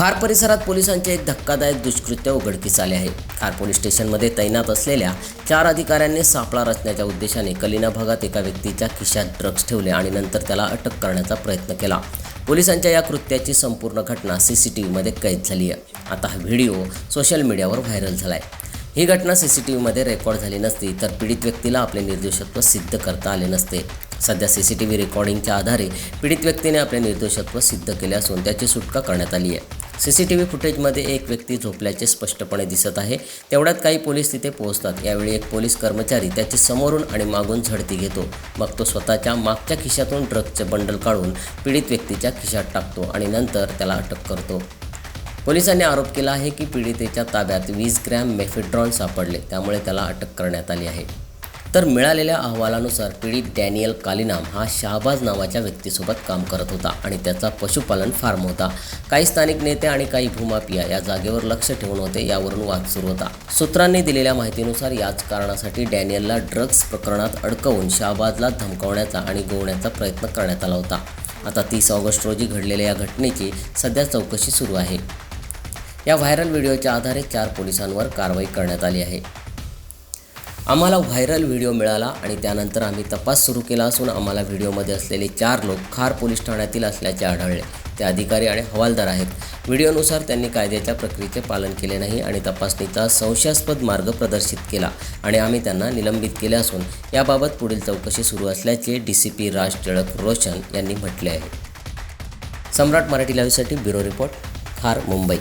खार परिसरात पोलिसांचे एक धक्कादायक दुष्कृत्य उघडकीस आले आहे. खार पोलीस स्टेशनमध्ये तैनात असलेल्या चार अधिकाऱ्यांनी सापळा रचण्याच्या उद्देशाने कलिना भागात एका व्यक्तीच्या खिशात ड्रग्ज ठेवले आणि नंतर त्याला अटक करण्याचा प्रयत्न केला. पोलिसांच्या या कृत्याची संपूर्ण घटना सी सी टी व्हीमध्ये कैद झाली आहे. आता हा व्हिडिओ सोशल मीडियावर व्हायरल झाला आहे ही घटना सी सी टी व्हीमध्ये रेकॉर्ड झाली नसती तर पीडित व्यक्तीला आपले निर्दोषत्व सिद्ध करता आले नसते. सध्या सी सी टी व्ही रेकॉर्डिंगच्या आधारे पीडित व्यक्तीने आपले निर्दोषत्व सिद्ध केले असून त्याची सुटका करण्यात आली आहे. सी सी टी व्ही फुटेजमध्ये एक व्यक्ती झोपल्याचे स्पष्टपणे दिसत आहे. तेवढ्यात काही पोलीस तिथे पोहोचतात. यावेळी एक पोलीस कर्मचारी त्याची समोरून आणि मागून झडती घेतो. मग तो स्वतःच्या मागच्या खिशातून ड्रग्जचे बंडल काढून पीडित व्यक्तीच्या खिशात टाकतो आणि नंतर त्याला अटक करतो. पोलिसांनी आरोप केला आहे की पीडितेच्या ताब्यात वीस ग्रॅम मेफिड्रॉन सापडले. त्यामुळे त्याला अटक करण्यात आली आहे. तर मिळालेल्या अहवालानुसार पीडित डॅनियल कालिनाम हा शाहबाज नावाच्या व्यक्तीसोबत काम करत होता आणि त्याचा पशुपालन फार्म होता. काही स्थानिक नेते आणि काही भूमापिया या जागेवर लक्ष ठेवून होते यावरून वाद सुरू होता. सूत्रांनी दिलेल्या माहितीनुसार याच कारणासाठी डॅनियलला ड्रग्ज प्रकरणात अडकवून शाहबाजला धमकावण्याचा आणि गोवण्याचा प्रयत्न करण्यात आला होता. आता तीस ऑगस्ट रोजी घडलेल्या या घटनेची सध्या चौकशी सुरू आहे. या व्हायरल व्हिडिओच्या आधारे चार पोलिसांवर कारवाई करण्यात आली आहे. आम्हाला व्हायरल व्हिडिओ मिळाला आणि त्यानंतर आम्ही तपास सुरू केला असून आम्हाला व्हिडिओमध्ये असलेले चार लोक खार पोलीस ठाण्यातील असल्याचे आढळले. ते अधिकारी आणि हवालदार आहेत. व्हिडिओनुसार त्यांनी कायद्याच्या प्रक्रियेचे पालन केले नाही आणि तपासणीचा संशयास्पद मार्ग प्रदर्शित केला आणि आम्ही त्यांना निलंबित केले असून याबाबत पुढील चौकशी सुरू असल्याचे D C P Raj Tilak Roshan यांनी म्हटले आहे. सम्राट मराठी लाईव्हसाठी ब्युरो रिपोर्ट खार मुंबई.